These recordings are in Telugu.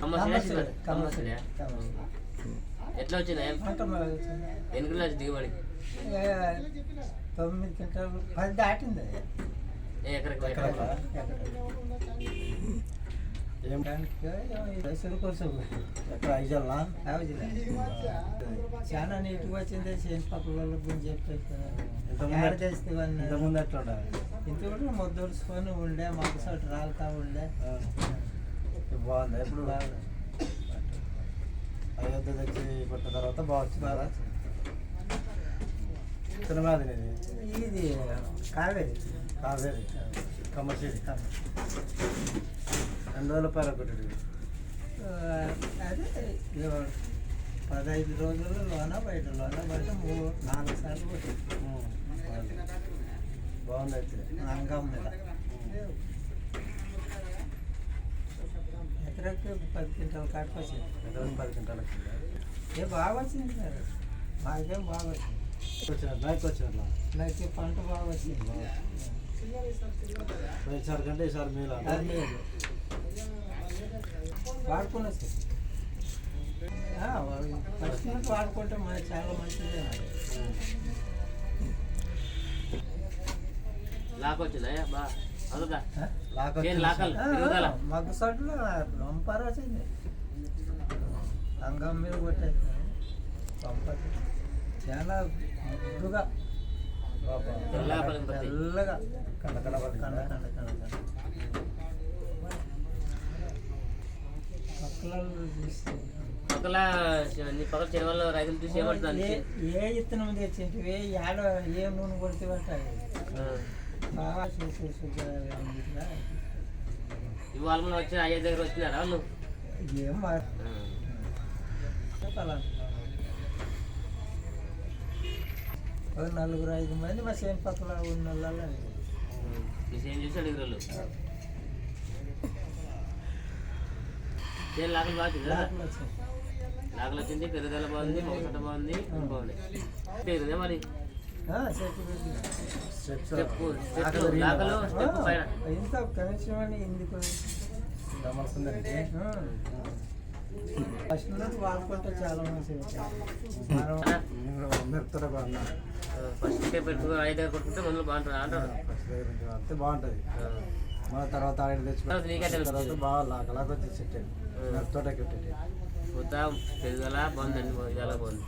కమ్మసిరా కమ్మసిరా. ఎట్లా వచ్చిందా. ఎన్ని కిలోలు వచ్చి దిగుబడి? తొమ్మిది క్వింటాలు పది దాటింది. ఏ ఎకరకు? ఎకరా? ఎకరకు. ఎకరా. ఏం? దానికి ఏమో చెరు కోసం ఎక్కడ ఐజల్లా ఆవజిలే. చాలా నీట్గా వచ్చింది. చేను పక్కల గురించి చెప్పేసి ఇంతకుముందు ఏడ చేస్తే ఇవన్నీ? ఇంతకుముందు ఎట్లా ఉండాలి? ఇంత కూడా ముద్దరుచుకొని ఉండే మాకు చోటు రాలుతా ఉండే. బాగుంది? ఎప్పుడు బాగా అయోధ్య తెచ్చి కొట్టిన తర్వాత బాగా వచ్చింది. తినమాది ఇది కావేరి కావేరి కమర్షియల్. రెండు రోజుల పైన ఒకటి అదే పదహైదు రోజులు లోన బయట లోన బయట మూడు నాలుగు సార్లు కొట్టింది. బాగుంది. అయితే. అంగం మీద. ఎకరాకి పది క్వింటాల కాటుకు వచ్చింది పది క్వింటాలు ఏ బాగా వచ్చింది సార్. మాకేం బాగా వచ్చింది. వచ్చిన బ్యాక్ వచ్చినట్లా నాకు పంట బాగా వచ్చింది. పోయినసారి కంటే ఈసారి లేదు వాడుకున్నా సార్. ఫస్ట్ నుంచి వాడుకుంటే మనకి చాలా మంచిదే. లాక్ వచ్చిందా? బా. మగ్గు సొడ్లో రంపారు వచ్చింది. అంగం మీద చాలా ముద్దుగా. తెల్లగా కండ కండ? కండ పక్కల నీ పక్కల చెరువుల్లో రైతులు చూసి ఏమంటుంది ఏ ఏ ఇత్తనం తెచ్చింటివి? ఏడ ఏ నూనె కొడితే చూసేసి ఇవాళ మనం వచ్చిన అయ్య దగ్గర వచ్చినారా వాళ్ళు ఏం నలుగురు ఐదు మంది మా చేను పక్కల ఉన్న విషయం చూసి అడిగిన వాళ్ళు. లాకలు బాగా వచ్చిందా లాకులు వచ్చింది పెరుగుదల బాగుంది మొక్కట బాగుంది బాగుంది పెరుగుదే మరి. ఇంత కనెక్షన్ అని ఎందుకు? ఫస్ట్ నుంచి వాడుకుంటే చాలా మంచిది మనం మెరుపుతో బాగున్నా. ఫస్ట్ పెట్టుకుని అయ్య దగ్గర కొట్టుకుంటే మందులు బాగుంటుంది అంటారు. ఫస్ట్ దగ్గర నుంచి వాడితే బాగుంటుంది. మన తర్వాత ఆడ తర్వాత తెచ్చుకుంటే నీకే తెలుస్తుంది. తర్వాత బాగా లాక లాక వచ్చి సెట్ మెరుపుతో కొట్టేది మొత్తం పెరుగుదల బాగుందండి ఇదాల బాగుంది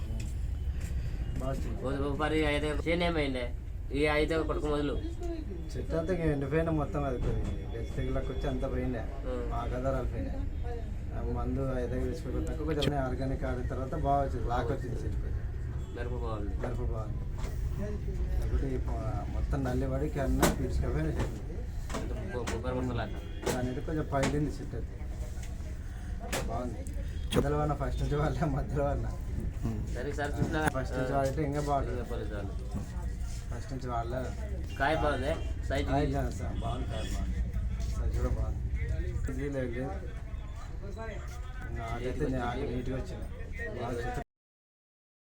బాగా మరి ఈ అయితే కొడుకు మొదలు చెట్టు అంతా ఎండిపోయిన మొత్తం అది గచ్చి తెగులకు వచ్చి అంతా పోయిండే ఉం. మా పోయినాయి ఆ మందు ఐదు తెచ్చిపోయినాక కొంచెం ఆర్గానిక్ ఆడిన తర్వాత బాగా వచ్చింది లాక్ వచ్చింది చెట్టు మిరప బాగుంది మిరప బాగుంది కాబట్టి మొత్తం నల్లి పడి కన్నా పీడ్చుకపోయిన చెట్టు దాని కొంచెం పైలింది చెట్టు అయితే బాగుంది మధ్యలో వల్ల ఫస్ట్ నుంచి వాళ్ళ మధ్యలో వల్ల సరే సార్ చూసినా ఫస్ట్ నుంచి ఇంకా బాగుంటుంది. ఫలితాలు ఫస్ట్ నుంచి వాళ్ళ. కాయ బాగుంది? సైజ్ బాగుంది కాయ బాగుంది. సైజ్ కూడా బాగుంది. లేదు. నాకు నీట్గా వచ్చింది. బాగా